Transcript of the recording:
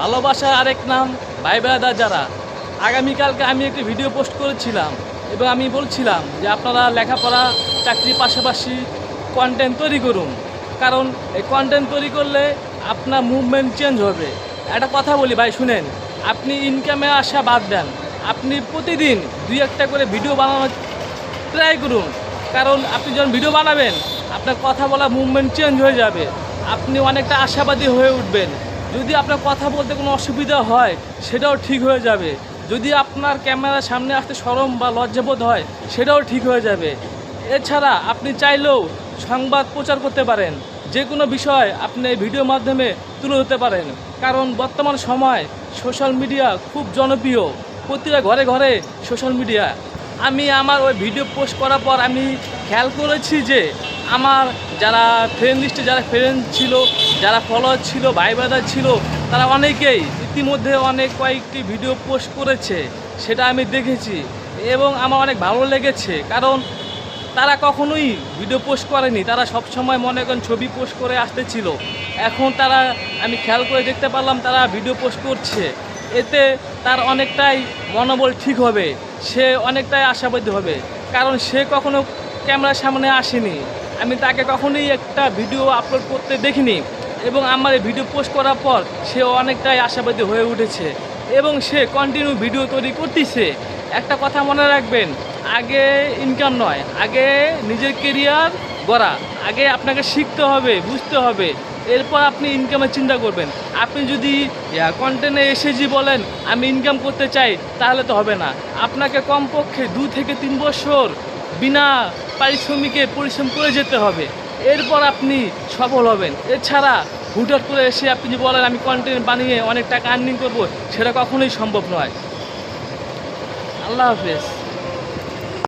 ভালোবাসার আরেক নাম ভাই বেড়াদা যারা। আগামীকালকে আমি একটি ভিডিও পোস্ট করেছিলাম এবং আমি বলছিলাম যে আপনারা লেখাপড়া, চাকরির পাশাপাশি কন্টেন্ট তৈরি করুন। কারণ এই কন্টেন্ট তৈরি করলে আপনার মুভমেন্ট চেঞ্জ হবে। একটা কথা বলি ভাই, শুনেন, আপনি ইনকামে আসা বাদ দেন। আপনি প্রতিদিন দুই একটা করে ভিডিও বানানোর ট্রাই করুন। কারণ আপনি যখন ভিডিও বানাবেন, আপনার কথা বলা মুভমেন্ট চেঞ্জ হয়ে যাবে। আপনি অনেকটা আশাবাদী হয়ে উঠবেন। যদি আপনার কথা বলতে কোনো অসুবিধা হয়, সেটাও ঠিক হয়ে যাবে। যদি আপনার ক্যামেরার সামনে আসতে সরম বা লজ্জাবোধ হয়, সেটাও ঠিক হয়ে যাবে। এছাড়া আপনি চাইলেও সংবাদ প্রচার করতে পারেন। যে কোনো বিষয় আপনি এই ভিডিওর মাধ্যমে তুলে ধরতে পারেন। কারণ বর্তমান সময় সোশ্যাল মিডিয়া খুব জনপ্রিয়। প্রতিটা ঘরে ঘরে সোশ্যাল মিডিয়া। আমি আমার ওই ভিডিও পোস্ট করার পর আমি খেয়াল করেছি যে আমার যারা ফ্রেন্ড লিস্টে যারা ফ্রেন্ড ছিল, যারা ফলোয়ার ছিল, ভাই ব্রাদার ছিল, তারা অনেকেই ইতিমধ্যে অনেক কয়েকটি ভিডিও পোস্ট করেছে, সেটা আমি দেখেছি এবং আমার অনেক ভালো লেগেছে। কারণ তারা কখনোই ভিডিও পোস্ট করেনি, তারা সব সময় মনে করেন ছবি পোস্ট করে আসতেছিল। এখন তারা, আমি খেয়াল করে দেখতে পারলাম, তারা ভিডিও পোস্ট করছে। এতে তার অনেকটাই মনোবল ঠিক হবে, সে অনেকটাই আশাবাদী হবে। কারণ সে কখনো ক্যামেরার সামনে আসেনি। আমি তাকে কখনোই একটা ভিডিও আপলোড করতে দেখিনি এবং আমার এই ভিডিও পোস্ট করার পর সে অনেকটাই আশাবাদী হয়ে উঠেছে এবং সে কন্টিনিউ ভিডিও তৈরি করতেছে। একটা কথা মনে রাখবেন, আগে ইনকাম নয়, আগে নিজের কেরিয়ার গড়া, আগে আপনাকে শিখতে হবে, বুঝতে হবে এরপর আপনি ইনকামের চিন্তা করবেন। আপনি যদি কন্টেন্টে এসেছি বলেন, আমি ইনকাম করতে চাই, তাহলে তো হবে না। আপনাকে কমপক্ষে দু থেকে তিন বছর বিনা পারিশ্রমিকে পরিশ্রম করে যেতে হবে। এরপর আপনি সফল হবেন। এছাড়া হুটহাট করে এসে আপনি যদি বলেন, আমি কন্টেন্ট বানিয়ে অনেক টাকা আর্নিং করব, সেটা কখনোই সম্ভব নয়। আল্লাহ হাফেজ।